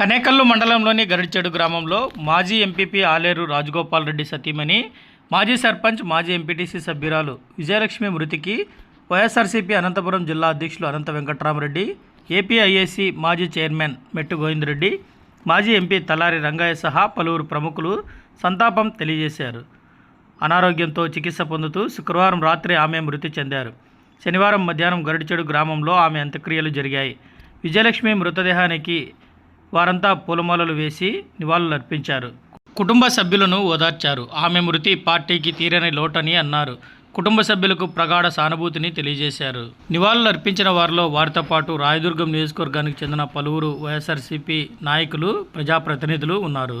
కనేకల్లు మండలంలోని గరిడిచెడు గ్రామంలో మాజీ ఎంపీపీ ఆలేరు రాజగోపాల్ రెడ్డి సతీమణి మాజీ సర్పంచ్ మాజీ ఎంపీటీసీ సభ్యురాలు విజయలక్ష్మి మృతికి వైఎస్ఆర్సీపీ అనంతపురం జిల్లా అధ్యక్షులు అనంత వెంకట్రామరెడ్డి ఏపీఐఏసీ మాజీ చైర్మన్ మెట్టు గోవిందరెడ్డి మాజీ ఎంపీ తలారి రంగయ్య సహా పలువురు ప్రముఖులు సంతాపం తెలియజేశారు. అనారోగ్యంతో చికిత్స పొందుతూ శుక్రవారం రాత్రి ఆమె మృతి చెందారు. శనివారం మధ్యాహ్నం గరిడిచెడు గ్రామంలో ఆమె అంత్యక్రియలు జరిగాయి. విజయలక్ష్మి మృతదేహానికి వారంతా పూలమాలలు వేసి నివాళులు అర్పించారు కుటుంబ సభ్యులను ఓదార్చారు. ఆమె మృతి పార్టీకి తీరని లోటని అన్నారు. కుటుంబ సభ్యులకు ప్రగాఢ సానుభూతిని తెలియజేశారు. నివాళులు అర్పించిన వారిలో వారితో పాటు రాయదుర్గం నియోజకవర్గానికి చెందిన పలువురు వైఎస్ఆర్సీపీ నాయకులు ప్రజాప్రతినిధులు ఉన్నారు.